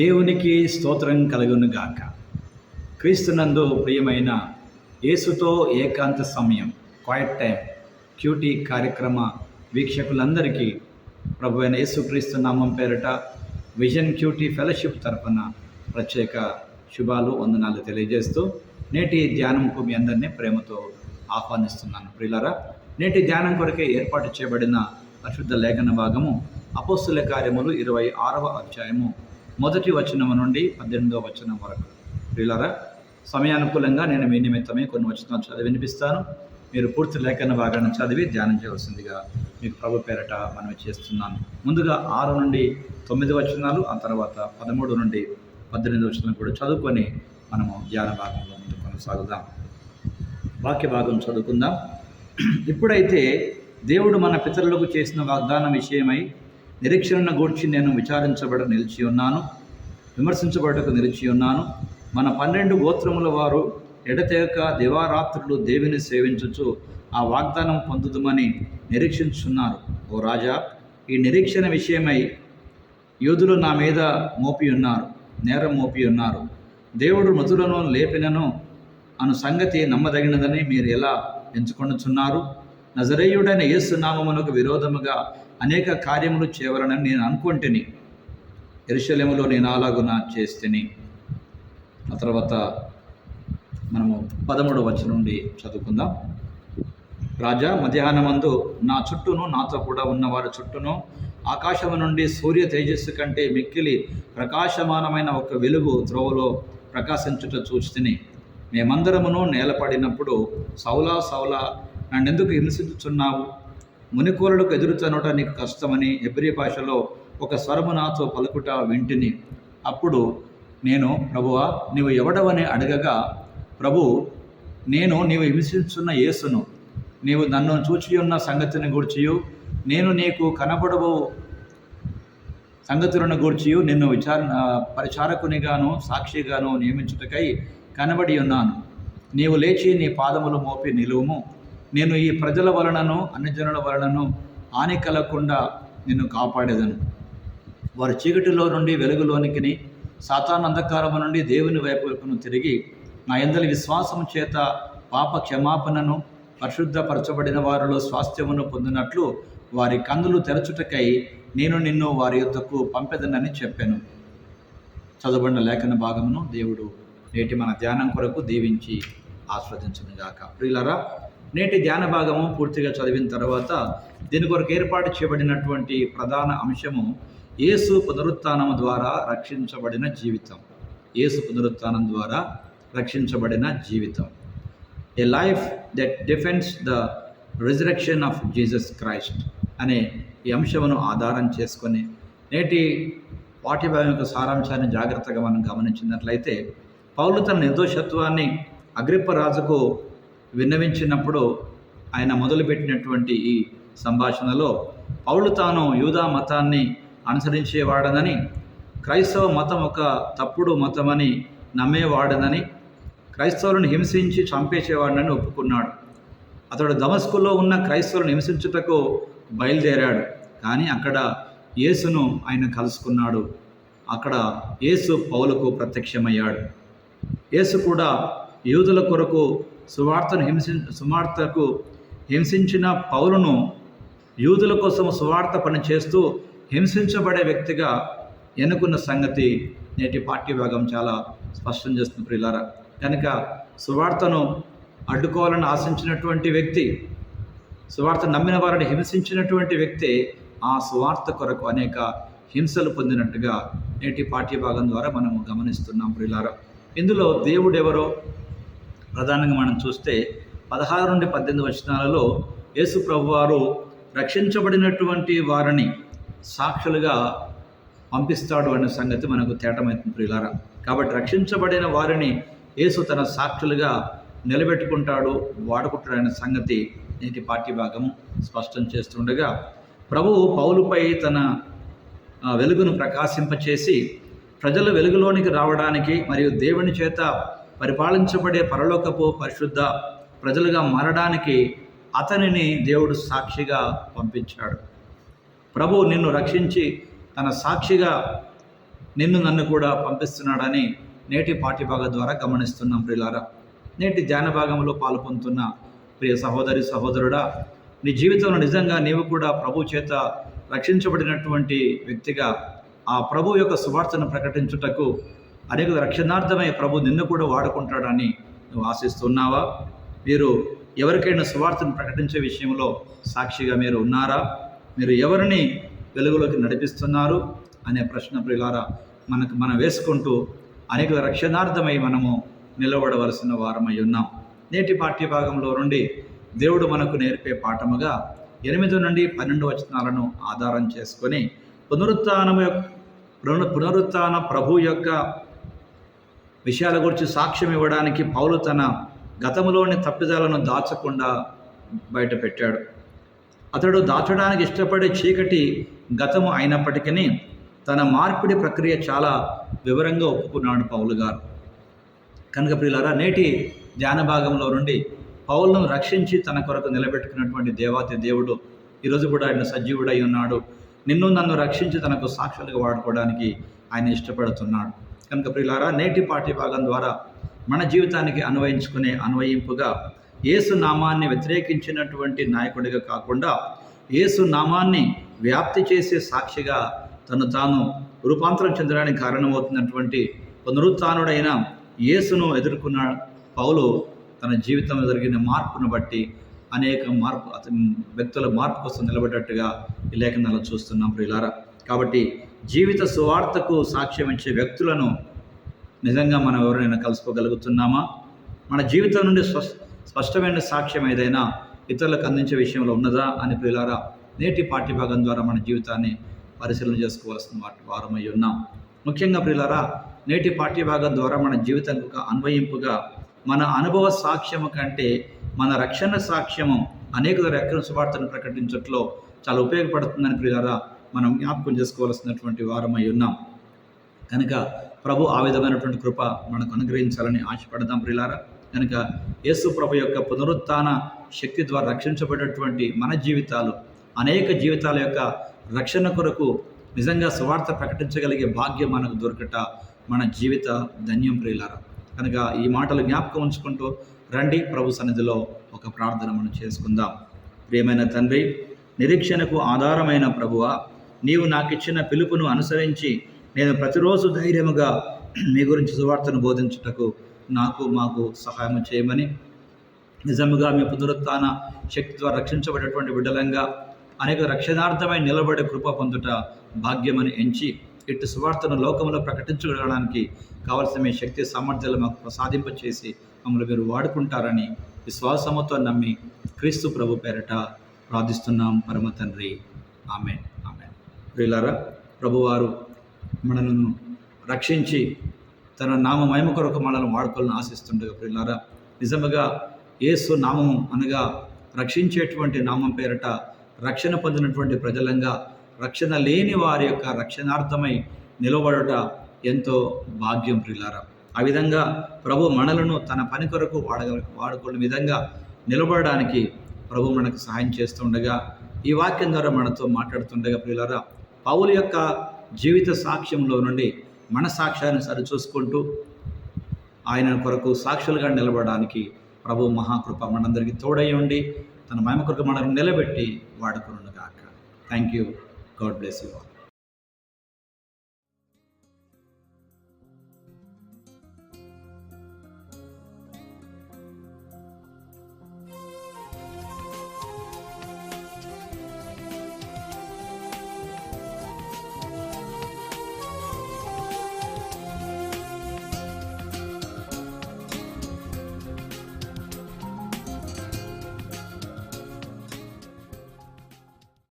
దేవునికి స్తోత్రం కలుగునుగాక క్రీస్తునందు ప్రియమైన యేసుతో ఏకాంత సమయం క్వైట్ టైం క్యూటీ కార్యక్రమ వీక్షకులందరికీ ప్రభు అయిన యేసుక్రీస్తు నామం పేరిట విజన్ క్యూటీ ఫెలోషిప్ తరఫున ప్రత్యేక శుభాలు వందనాలు తెలియజేస్తూ నేటి ధ్యానంకు మీ అందరినీ ప్రేమతో ఆహ్వానిస్తున్నాను. ప్రియులరా నేటి ధ్యానం కొరకే ఏర్పాటు చేయబడిన పరిశుద్ధ లేఖన భాగము అపోస్తుల కార్యములు ఇరవై ఆరవ అధ్యాయము మొదటి వచనము నుండి పద్దెనిమిదవ వచనం వరకు. ప్రియులారా సమయానుకూలంగా నేను మీ నిమిత్తమే కొన్ని వచనాలు చదివి వినిపిస్తాను. మీరు పూర్తి లేఖన భాగాన్ని చదివి ధ్యానం చేయవలసిందిగా మీకు ప్రభు పేరట మనం చేస్తున్నాను. ముందుగా ఆరు నుండి తొమ్మిది వచనాలు ఆ తర్వాత పదమూడు నుండి పద్దెనిమిది వచనాలు కూడా చదువుకొని మనము ధ్యాన భాగంలో ముందు కొనసాగుదాం. వాక్య భాగం చదువుకుందాం. ఇప్పుడైతే దేవుడు మన పితరులకు చేసిన వాగ్దానం విషయమై నిరీక్షణను గూర్చి నేను విచారించబడ నిలిచి ఉన్నాను. విమర్శించబడటకు నిలిచి ఉన్నాను. మన పన్నెండు గోత్రముల వారు ఎడతెగక దివారాత్రులు దేవిని సేవించుచు ఆ వాగ్దానం పొందుదమని నిరీక్షించున్నారు ఓ రాజా ఈ నిరీక్షణ విషయమై యోధులు నా మీద మోపి ఉన్నారు నేరం మోపి ఉన్నారు. దేవుడు మృతులను లేపినను అను సంగతి నమ్మదగినదని మీరు ఎలా ఎంచుకొనుచున్నారు? నజరేయుడైన యేసు నామమునకు విరోధముగా అనేక కార్యములు చేయవలనని నేను అనుకుంటుని. ఎరుశలేములో నేను అలాగున చేస్తేని ఆ తర్వాత మనము పదమూడు వచ్చి నుండి చదువుకుందాం. రాజా మధ్యాహ్నమందు నా చుట్టూను నాతో కూడా ఉన్నవారి చుట్టూను ఆకాశము నుండి సూర్య తేజస్సు కంటే మిక్కిలి ప్రకాశమానమైన ఒక వెలుగు త్రోవలో ప్రకాశించుట చూచితిని. మేమందరమును నేలపడినప్పుడు సౌలా సౌలా నన్నెందుకు హింసించుచున్నావు మునికూరులకు ఎదురుతనుట నీకు కష్టమని ఎబ్రి భాషలో ఒక స్వరము నాతో పలుకుట వింటిని. అప్పుడు నేను ప్రభువా నీవు ఎవడవని అడగగా ప్రభు నేను నీవు హింసించున్న యేసును. నీవు నన్ను చూచియున్న సంగతిని గూర్చియు. నేను నీకు కనబడవు సంగతులను గూర్చియు. నిన్ను విచారణ పరిచారకునిగాను సాక్షిగాను నియమించుటకై కనబడి ఉన్నాను. నీవు లేచి నీ పాదములు మోపి నిలువుము. నేను ఈ ప్రజల వలనను అన్యజనుల వలనను హాని కలగకుండా నిన్ను కాపాడేదను. వారు చీకటిలో నుండి వెలుగులోనికి సాతాన్ అంధకారము నుండి దేవుని వైపును తిరిగి నా ఎందలి విశ్వాసము చేత పాప క్షమాపణను పరిశుద్ధపరచబడిన వారిలో స్వాస్థ్యమును పొందినట్లు వారి కందులు తెరచుటకై నేను నిన్ను వారి యొద్దకు పంపెదనని చెప్పాను. చదవబడిన లేఖన భాగమును దేవుడు నేటి మన ధ్యానం కొరకు దీవించి ఆస్వాదించునుగాక. ప్రియులరా నేటి ధ్యాన భాగము పూర్తిగా చదివిన తర్వాత దీని కొరకు ఏర్పాటు చేయబడినటువంటి ప్రధాన అంశము యేసు పునరుత్థానము ద్వారా రక్షించబడిన జీవితం. యేసు పునరుత్థానం ద్వారా రక్షించబడిన జీవితం. A life that defends the resurrection of Jesus Christ అనే ఈ అంశమును ఆధారం చేసుకొని నేటి పాఠ్యభావం యొక్క సారాంశాన్ని జాగ్రత్తగా మనం గమనించినట్లయితే పౌలు తన నిర్దోషత్వాన్ని అగ్రిప్ప రాజుకు విన్నవించినప్పుడు ఆయన మొదలుపెట్టినటువంటి ఈ సంభాషణలో పౌలు తాను యూదా మతాన్ని అనుసరించేవాడనని క్రైస్తవ మతం ఒక తప్పుడు మతమని నమ్మేవాడనని క్రైస్తవులను హింసించి చంపేసేవాడనని ఒప్పుకున్నాడు. అతడు దమస్కులో ఉన్న క్రైస్తవులను హింసించుటకు బయలుదేరాడు కానీ అక్కడ యేసును ఆయన కలుసుకున్నాడు. అక్కడ యేసు పౌలకు ప్రత్యక్షమయ్యాడు. యేసు కూడా యూదుల కొరకు సువార్తను హింసి సువార్తకు హింసించిన పౌలను యూదుల కోసం సువార్త పని చేస్తూ హింసించబడే వ్యక్తిగా ఎన్నుకున్న సంగతి నేటి పార్టీ భాగం చాలా స్పష్టం చేస్తుంది ప్రియులారా. కనుక సువార్తను అడ్డుకోవాలని ఆశించినటువంటి వ్యక్తి సువార్త నమ్మిన వారిని హింసించినటువంటి వ్యక్తి ఆ సువార్త కొరకు అనేక హింసలు పొందినట్టుగా నేటి పాఠ్యభాగం ద్వారా మనం గమనిస్తున్నాం ప్రియులారా. ఇందులో దేవుడు ఎవరో ప్రధానంగా మనం చూస్తే పదహారు నుండి పద్దెనిమిది వచనాలలో యేసు ప్రభువారు రక్షించబడినటువంటి వారిని సాక్షులుగా పంపిస్తాడు అనే సంగతి మనకు తేటమైతుంది ప్రియులారా. కాబట్టి రక్షించబడిన వారిని యేసు తన సాక్షులుగా నిలబెట్టుకుంటాడు వాడుకుంటాడనే సంగతి నేటి పాఠ్యభాగం స్పష్టం చేస్తుండగా ప్రభువు పౌలుపై తన వెలుగును ప్రకాశింపచేసి ప్రజలు వెలుగులోనికి రావడానికి మరియు దేవుని చేత పరిపాలించబడే పరలోకపు పరిశుద్ధ ప్రజలుగా మారడానికి అతనిని దేవుడు సాక్షిగా పంపించాడు. ప్రభు నిన్ను రక్షించి తన సాక్షిగా నిన్ను నన్ను కూడా పంపిస్తున్నాడని నేటి పాఠ్యభాగ ద్వారా గమనిస్తున్నాం ప్రిలారా నేటి ధ్యాన భాగంలో పాల్పొందుతున్న ప్రియ సహోదరి సహోదరుడా నీ జీవితంలో నిజంగా నీవు కూడా ప్రభు చేత రక్షించబడినటువంటి వ్యక్తిగా ఆ ప్రభు యొక్క సువార్తను ప్రకటించుటకు అనేక రక్షణార్థమై ప్రభు నిన్ను కూడా వాడుకుంటాడని నువ్వు ఆశిస్తున్నావా? మీరు ఎవరికైనా సువార్తను ప్రకటించే విషయంలో సాక్షిగా మీరు ఉన్నారా? మీరు ఎవరిని వెలుగులోకి నడిపిస్తున్నారు అనే ప్రశ్న ప్రియులారా మనకు మనం వేసుకుంటూ అనేక రక్షణార్థమై మనము నిలబడవలసిన వారమై ఉన్నాం. నేటి పాఠ్యభాగంలో నుండి దేవుడు మనకు నేర్పే పాఠముగా ఎనిమిది నుండి పన్నెండు వచనాలను ఆధారం చేసుకొని పునరుత్నము పునరుత్న ప్రభు యొక్క విషయాల గురించి సాక్ష్యం ఇవ్వడానికి పౌలు తన గతంలోని తప్పిదాలను దాచకుండా బయట పెట్టాడు అతడు దాచడానికి ఇష్టపడే చీకటి గతము అయినప్పటికీ తన మార్పిడి ప్రక్రియ చాలా వివరంగా ఒప్పుకున్నాడు పౌలు గారు. కనుక ప్రియులారా నేటి ధ్యాన భాగంలో నుండి పౌలను రక్షించి తన కొరకు నిలబెట్టుకున్నటువంటి దేవాతి దేవుడు ఈరోజు కూడా ఆయన సజీవుడై ఉన్నాడు. నిన్ను నన్ను రక్షించి తనకు సాక్షులుగా వాడుకోవడానికి ఆయన ఇష్టపడుతున్నాడు. కనుక ప్రియులారా నేటి పాఠ్య భాగం ద్వారా మన జీవితానికి అన్వయించుకునే అన్వయింపుగా యేసు నామాన్ని వ్యతిరేకించినటువంటి నాయకుడిగా కాకుండా యేసు నామాన్ని వ్యాప్తి చేసే సాక్షిగా తను తాను రూపాంతరం చెందడానికి కారణమవుతున్నటువంటి పునరుత్డైన యేసును ఎదుర్కొన్న పౌలు తన జీవితంలో జరిగిన మార్పును బట్టి అనేక మార్పు అతని వ్యక్తుల మార్పు కోసం నిలబడేట్టుగా ఈ లేఖనాలు చూస్తున్నాం ప్రియులారా. కాబట్టి జీవిత సువార్తకు సాక్ష్యం ఇచ్చే వ్యక్తులను నిజంగా మనం ఎవరైనా కలుసుకోగలుగుతున్నామా? మన జీవితం నుండి స్వస్ స్పష్టమైన సాక్ష్యం ఏదైనా ఇతరులకు అందించే విషయంలో ఉన్నదా అని ప్రియులారా నేటి పాఠ్యభాగం ద్వారా మన జీవితాన్ని పరిశీలన చేసుకోవాల్సిన వాటి వారమై ఉన్నాం. ముఖ్యంగా ప్రియులారా నేటి పాఠ్యభాగం ద్వారా మన జీవితానికి ఒక అన్వయింపుగా మన అనుభవ సాక్ష్యము కంటే మన రక్షణ సాక్ష్యము అనేక రక్షణ సువార్తను ప్రకటించట్లో చాలా ఉపయోగపడుతుందని ప్రియులారా మనం జ్ఞాపకం చేసుకోవాల్సినటువంటి వారమై ఉన్నాం. కనుక ప్రభు ఆ విధమైనటువంటి కృప మనకు అనుగ్రహించాలని ఆశపడదాం ప్రిలారా కనుక యేసు ప్రభు యొక్క పునరుత్థాన శక్తి ద్వారా రక్షించబడినటువంటి మన జీవితాలు అనేక జీవితాల యొక్క రక్షణ కొరకు నిజంగా సువార్త ప్రకటించగలిగే భాగ్యం మనకు దొరకట. మన జీవిత ధన్యం ప్రియులారా కనుక ఈ మాటలు జ్ఞాపకం ఉంచుకుంటూ రండి. ప్రభు సన్నిధిలో ఒక ప్రార్థన మనం చేసుకుందాం. ప్రియమైన తండ్రి నిరీక్షణకు ఆధారమైన ప్రభువా నీవు నాకు ఇచ్చిన పిలుపును అనుసరించి నేను ప్రతిరోజు ధైర్యముగా మీ గురించి సువార్తను బోధించుటకు నాకు మాకు సహాయం చేయమని నిజముగా మీ పునరుత్న శక్తి ద్వారా రక్షించబడేటువంటి బిడ్డలంగా అనేక రక్షణార్థమై నిలబడే కృప పొందుట భాగ్యమని ఎంచి ఇటు సువార్తను లోకంలో ప్రకటించగలడానికి కావలసిన మీ శక్తి సామర్థ్యాలు మాకు ప్రసాదింపచేసి మమ్మల్ని మీరు వాడుకుంటారని విశ్వాసముతో నమ్మి క్రీస్తు ప్రభు పేరట ప్రార్థిస్తున్నాం. పరమ తండ్రి. ఆమె ఆమె ప్రియులారా ప్రభువారు మనలను రక్షించి తన నామ మహిమ కొరకు మనల్ని వాడుకోవాలని ఆశిస్తుండగా ప్రియులారా నిజముగా యేసు నామం అనగా రక్షించేటువంటి నామం పేరట రక్షణ పొందినటువంటి ప్రజలంగా రక్షణ లేని వారి యొక్క రక్షణార్థమై నిలబడుట ఎంతో భాగ్యం ప్రియులారా. ఆ విధంగా ప్రభు మనలను తన పని కొరకు వాడగ వాడుకునే విధంగా నిలబడడానికి ప్రభు మనకు సహాయం చేస్తుండగా ఈ వాక్యం ద్వారా మనతో మాట్లాడుతుండగా ప్రియులారా పౌలు యొక్క జీవిత సాక్ష్యంలో నుండి మన సాక్ష్యాన్ని సరిచూసుకుంటూ ఆయన కొరకు సాక్షులుగా నిలబడడానికి ప్రభు మహాకృప మనందరికీ తోడయ్యండి తన మహిమ కొరకు మనం నిలబెట్టి వాడుకును గాక thank you God bless you all